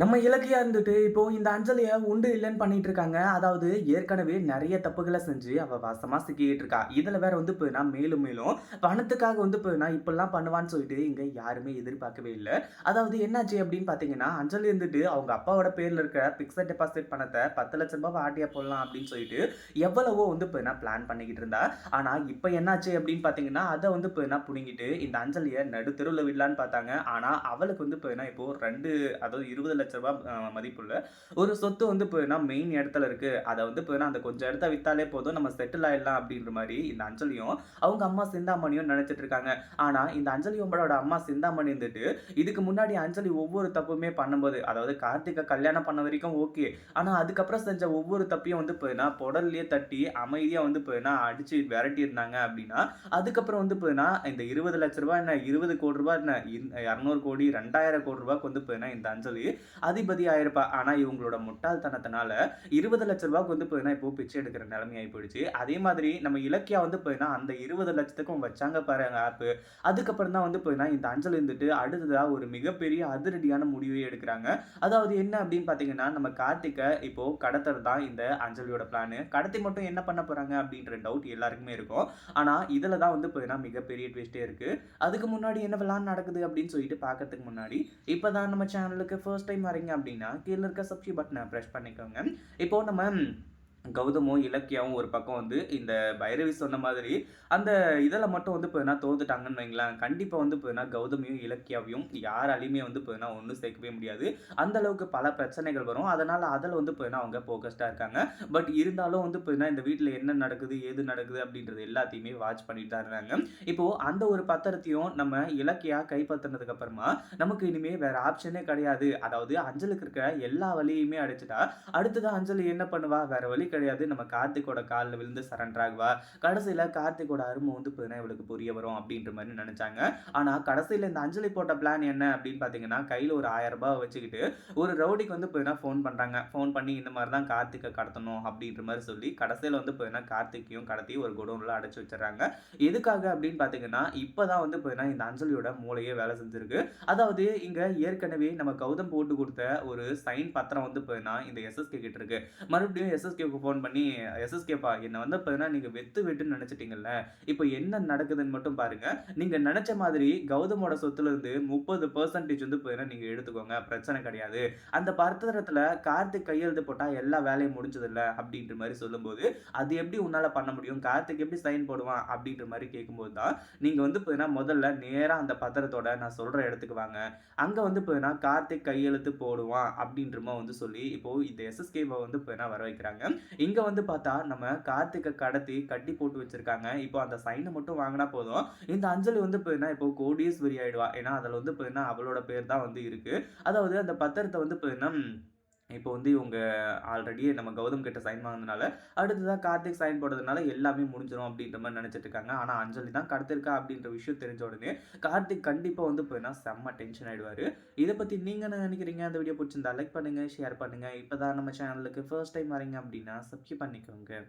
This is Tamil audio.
நம்ம இலக்கியா இருந்துட்டு இப்போ இந்த அஞ்சலியை உண்டு இல்லைன்னு பண்ணிட்டு இருக்காங்க. அதாவது ஏற்கனவே நிறைய தப்புகளை செஞ்சு அவ வசமா சிக்கிட்டு இருக்கா. இதுல வேற வந்து இப்போ நான் மேலும் மேலும் பணத்துக்காக வந்து இப்போ நான் பண்ணுவான்னு சொல்லிட்டு இங்க யாருமே எதிர்பார்க்கவே இல்லை. அதாவது என்னாச்சு அப்படின்னு பாத்தீங்கன்னா அஞ்சலி இருந்துட்டு அவங்க அப்பாவோட பேர்ல இருக்க பிக்சட் டெபாசிட் பணத்தை பத்து லட்சம் ரூபாய் ஆட்டியா போடலாம் அப்படின்னு சொல்லிட்டு எவ்வளவோ வந்து இப்போ நான் பிளான் பண்ணிக்கிட்டு இருந்தா. ஆனா இப்போ என்னாச்சு அப்படின்னு பாத்தீங்கன்னா அதை வந்து இப்போ நான் புடுங்கிட்டு இந்த அஞ்சலியை நடுத்தெருவில் விடலான்னு பார்த்தாங்க. ஆனா அவளுக்கு வந்து இப்போ இப்போ ரெண்டு அதாவது இருபது லட்ச ரூபாய் மதிப்புள்ள ஒரு சொத்து வந்து போயினா மெயின் இடத்துல இருக்கு? அதை வந்து இப்போ அந்த கொஞ்சம் இடத்த வித்தாலே போதும் நம்ம செட்டில் ஆயிடலாம் அப்படின்ற மாதிரி இந்த அஞ்சலியும் அவங்க அம்மா சிந்தாமணியும் நினைச்சிட்டு இருக்காங்க. ஆனா இந்த அஞ்சலியோட அம்மா சிந்தாமணி இருந்துட்டு இதுக்கு முன்னாடி அஞ்சலி ஒவ்வொரு தப்புமே பண்ணும்போது அதாவது கார்த்திகை கல்யாணம் பண்ண வரைக்கும் ஓகே ஆனா அதுக்கப்புறம் செஞ்ச ஒவ்வொரு தப்பையும் வந்து இப்போ புடல்லையே தட்டி அமைதியா வந்து இப்போ அடிச்சு விரட்டி இருந்தாங்க அப்படின்னா அதுக்கப்புறம் வந்து போயினா இந்த இருபது லட்ச ரூபாய் என்ன இருபது கோடி ரூபாய் என்ன இரநூறு கோடி ரெண்டாயிரம் கோடி ரூபாய்க்கு வந்து இப்போ இந்த அஞ்சலி அதிபதி ஆயிருப்பா ஆனால் இவங்களோட முட்டாள்தனத்தினால இருபது லட்ச ரூபாய்க்கு வந்து இப்போ இப்போ பிச்சை எடுக்கிற நிலைமையாகி போயிடுச்சு. அதே மாதிரி நம்ம இலக்கியா வந்து இப்போ அந்த இருபது லட்சத்துக்கும் வச்சாங்க பாருங்க ஆப்பு. அதுக்கப்புறம் தான் வந்து இப்போ இந்த அஞ்சல் இருந்துட்டு அடுத்ததாக ஒரு மிகப்பெரிய அதிரடியான முடிவை எடுக்கிறாங்க. அதாவது என்ன அப்படின்னு பார்த்தீங்கன்னா நம்ம கார்த்திகை இப்போ கடத்துறது தான் இந்த அஞ்சலியோட பிளானு கடத்தி மட்டும் என்ன பண்ண போறாங்க அப்படின்ற டவுட் எல்லாருக்குமே இருக்கும். ஆனால் இதில் தான் வந்து இப்போ மிகப்பெரிய ட்விஸ்டே இருக்கு. அதுக்கு முன்னாடி என்ன விளான் நடக்குது அப்படின்னு சொல்லிட்டு பார்க்கறதுக்கு முன்னாடி இப்போ தான் நம்ம சேனலுக்கு ஃபர்ஸ்ட் டைம் வரீங்க அப்படின்னா கீழே இருக்க சப்ஸ்கிரைப் பட்டனை ப்ரெஸ் பண்ணிக்கோங்க. இப்போ நம்ம கௌதமும் இலக்கியாவும் ஒரு பக்கம் வந்து இந்த பைரவி சொன்ன மாதிரி அந்த இதில் மட்டும் வந்து இப்போ தோத்துட்டாங்கன்னு வைங்களேன். கண்டிப்பாக வந்து இப்போ கௌதமியும் இலக்கியாவையும் யாராலையுமே வந்து இப்போ ஒன்றும் சேர்க்கவே முடியாது. அந்த அளவுக்கு பல பிரச்சனைகள் வரும். அதனால் அதில் வந்து இப்போ அவங்க ஃபோக்கஸ்டாக இருக்காங்க. பட் இருந்தாலும் வந்து இப்போ இந்த வீட்டில் என்ன நடக்குது ஏது நடக்குது அப்படின்றது எல்லாத்தையுமே வாட்ச் பண்ணிட்டு தான் இருக்காங்க. இப்போது அந்த ஒரு பத்திரத்தையும் நம்ம இலக்கியா கைப்பற்றினதுக்கு அப்புறமா நமக்கு இனிமேல் வேற ஆப்ஷனே கிடையாது. அதாவது அஞ்சலுக்கு இருக்க எல்லா வழியுமே அடிச்சுட்டா அடுத்ததான் அஞ்சலி என்ன பண்ணுவா? வேற வழி கிடையாது. நம்ம கார்த்திகோட காலில் விழுந்து சரண்டர் ஆகுவா? கடைசியில் கார்த்திக்கோட அருமை வந்து இப்போ இவளுக்கு புரிய வரும் அப்படின்ற மாதிரி நினைச்சாங்க. ஆனால் கடைசியில் இந்த அஞ்சலி போட்ட பிளான் என்ன அப்படின்னு பார்த்தீங்கன்னா கையில் ஒரு ஆயிரம் ரூபாய் வச்சுக்கிட்டு ஒரு ரவுடிக்கு வந்து இப்போ ஃபோன் பண்ணுறாங்க ஃபோன் பண்ணி இந்த மாதிரி தான் கார்த்திக்கை கடத்தணும் அப்படின்ற மாதிரி சொல்லி கடைசியில் வந்து இப்போ கார்த்திகையும் கடத்தி ஒரு குடோனில் அடைச்சி வச்சிடறாங்க. எதுக்காக அப்படின்னு பார்த்தீங்கன்னா இப்போ தான் வந்து இப்போ இந்த அஞ்சலியோட மூளையே வேலை செஞ்சிருக்கு. அதாவது இங்கே ஏற்கனவே நம்ம கௌதம் போட்டு கொடுத்த ஒரு சைன் பத்திரம் வந்து இப்போ இந்த எஸ்எஸ்கே கிட்ட இருக்கு. மறுபடியும் எஸ்எஸ்கேக்கு ஃபோன் பண்ணி எஸ்எஸ்கேப்பா என்னை வந்து இப்போ நீங்கள் வெத்து வெட்டுன்னு நினச்சிட்டீங்கல்ல இப்போ என்ன நடக்குதுன்னு மட்டும் பாருங்கள் நீங்கள் நினச்ச மாதிரி கௌதமோட சொத்துலேருந்து முப்பது பர்சன்டேஜ் வந்து இப்போ நீங்கள் எடுத்துக்கோங்க. பிரச்சனை கிடையாது. அந்த பத்திரத்தில் கார்த்திக் கையெழுத்து போட்டால் எல்லா வேலையும் முடிஞ்சதில்ல அப்படின்ற மாதிரி சொல்லும்போது அது எப்படி உன்னால் பண்ண முடியும்? கார்த்திக் எப்படி சைன் போடுவான்? அப்படின்ற மாதிரி கேட்கும்போது தான் நீங்கள் வந்து பார்த்தீங்கன்னா முதல்ல நேராக அந்த பத்திரத்தோட நான் சொல்கிற இடத்துக்கு வாங்க. அங்கே வந்து இப்போ கார்த்திக் கையெழுத்து போடுவான் அப்படின்றமா வந்து சொல்லி இப்போ இந்த எஸ்எஸ்கேவை வந்து இப்போ வர வைக்கிறாங்க. இங்கே வந்து பார்த்தா நம்ம கார்த்திகை கடத்தி கட்டி போட்டு வச்சிருக்காங்க. இப்போ அந்த சைனை மட்டும் வாங்கினா போதும். இந்த அஞ்சலி வந்து இப்போ என்ன இப்போ கோடீஸ்வரி ஆயிடுவா. ஏன்னா அதில் வந்து இப்போ என்ன அவளோட பேர் தான் வந்து இருக்கு. அதாவது அந்த பத்திரத்தை வந்து இப்போ என்ன இப்போ வந்து இவங்க ஆல்ரெடி நம்ம கௌதம் கிட்ட சைன் வாங்கினதுனால அடுத்ததாக கார்த்திக் சைன் போடுறதுனால எல்லாமே முடிஞ்சிடும் அப்படின்ற மாதிரி நினச்சிட்டு இருக்காங்க. ஆனால் அஞ்சலி தான் கடத்திருக்கா அப்படின்ற விஷயம் தெரிஞ்ச உடனே கார்த்திக் கண்டிப்பாக வந்து இப்போ என்ன செம்ம டென்ஷன் ஆகிடுவார் இதை பற்றி நீங்கள் என்ன நினைக்கிறீங்க? அந்த வீடியோ பிடிச்சிருந்தா லைக் பண்ணுங்கள் ஷேர் பண்ணுங்கள் இப்போ தான் நம்ம சேனலுக்கு ஃபர்ஸ்ட் டைம் வரீங்க அப்படின்னா சப்ஸ்கிரைப் பண்ணிக்கோங்க.